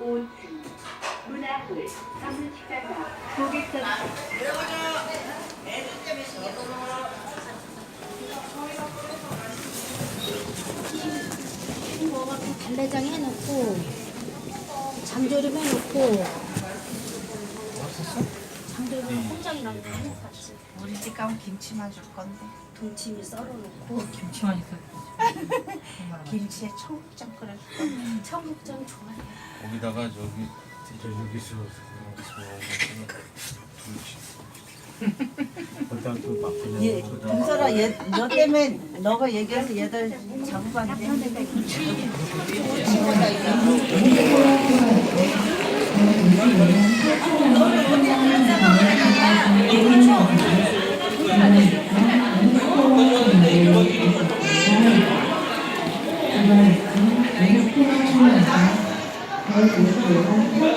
물, 남은 식사가 고객선 달래장 해놓고 장조림 해놓고 장조림 콩장이랑 해놨지 우리 집 가면 김치만 줄 건데. 동치미 썰어놓고. 김치만 있어. 김치에 청국장 건데 청국장 좋아해. 거기다가 저기 여기서 일단 그 바쁘냐 얘 금설아 얘 너 때문에 너가 얘기해서 얘들 ไหมคะไหนพูดชื่อหน่อยคะให้คุณเผยว่า